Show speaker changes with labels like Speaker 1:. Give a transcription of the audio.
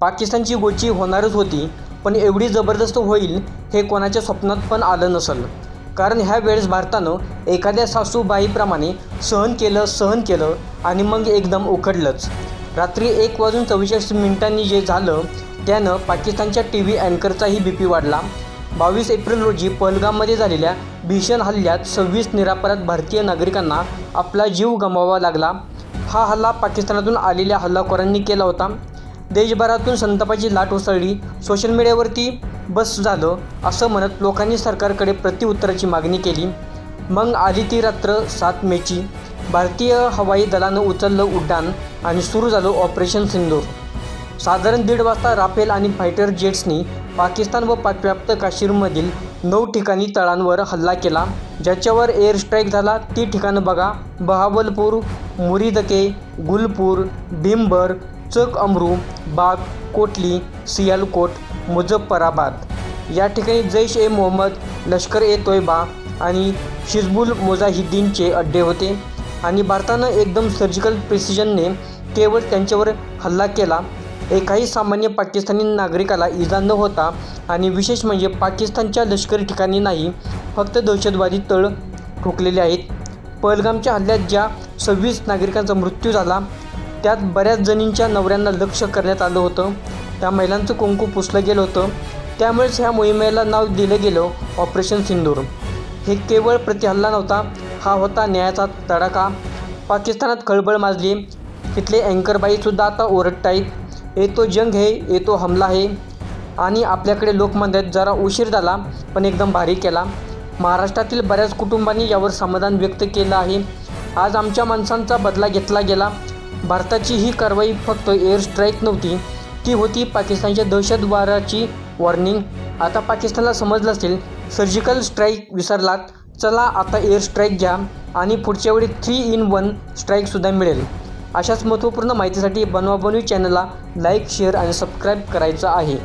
Speaker 1: पाकिस्तानची गोची होणारच होती पण एवढी जबरदस्त होईल हे कोणाच्या स्वप्नात पण आलं नसल. कारण ह्या वेळेस भारतानं एखाद्या सासूबाईप्रमाणे सहन केलं सहन केलं आणि मग एकदम उखडलंच. रात्री एक वाजून चव्वेचाळीस मिनिटांनी जे झालं त्यानं पाकिस्तानच्या टी व्ही अँकरचाही बी पी वाढला. बावीस एप्रिल रोजी पहलगाममध्ये झालेल्या भीषण हल्ल्यात सव्वीस निरापराध भारतीय नागरिकांना आपला जीव गमवावा लागला. हा हल्ला पाकिस्तानातून आलेल्या हल्लाखोरांनी केला होता. देशभरातून संतापाची लाट उसळली. सोशल मीडियावरती बस झालं असं म्हणत लोकांनी सरकारकडे प्रतिउत्तराची मागणी केली. मग आली ती रात्र सात मेची. भारतीय हवाई दलानं उचललं उड्डाण आणि सुरू झालं ऑपरेशन सिंदूर. साधारण दीड वाजता राफेल आणि फायटर जेट्सनी पाकिस्तान व पाकव्याप्त काश्मीरमधील नऊ ठिकाणी तळांवर हल्ला केला. ज्याच्यावर एअर स्ट्राईक झाला ती ठिकाणं बघा. बहावलपूर मुरीदके गुलपूर भीमबर चक अमरू बाग कोटली सियालकोट मुझफ्फराबाद या ठिकाणी जैश ए मोहम्मद लष्कर ए तोयबा आणि शिजबुल मुजाहिद्दीनचे अड्डे होते आणि भारतानं एकदम सर्जिकल प्रिसिजनने केवळ त्यांच्यावर हल्ला केला. एकाही सामान्य पाकिस्तानी नागरिकाला इजा न होता आणि विशेष म्हणजे पाकिस्तानच्या लष्करी ठिकाणी नाही फक्त दहशतवादी तळ ठोकलेले आहेत. पहलगामच्या हल्ल्यात ज्या सव्वीस नागरिकांचा मृत्यू झाला त्यात बऱ्याच जणींच्या नवऱ्यांना लक्ष करण्यात आलं होतं. त्या महिलांचं कुंकू पुसलं गेलं होतं. त्यामुळेच ह्या मोहिमेला नाव दिलं गेलं ऑपरेशन सिंदूर. हे केवळ प्रतिहल्ला नव्हता हा होता न्यायाचा तडाखा. पाकिस्तानात खळबळ माजली. तिथले अँकरबाईसुद्धा आता ओरडतायत येतो जंग हे येतो हमला हे. आणि आपल्याकडे लोक म्हणतात जरा उशीर झाला पण एकदम भारी केला. महाराष्ट्रातील बऱ्याच कुटुंबांनी यावर समाधान व्यक्त केलं आहे. आज आमच्या माणसांचा बदला घेतला गेला. भारताची ही कारवाई फक्त एअर स्ट्राईक नव्हती ती होती पाकिस्तानच्या दहशतवादाची वॉर्निंग आता पाकिस्तानला समजलं असेल सर्जिकल स्ट्राईक विसरलात चला आता एअर स्ट्राईक घ्या आणि पुढच्या वेळी थ्री इन वन स्ट्राईकसुद्धा मिळेल. अशाच महत्त्वपूर्ण माहितीसाठी बनवाबनवी चॅनलला लाईक शेअर आणि सबस्क्राईब करायचं आहे.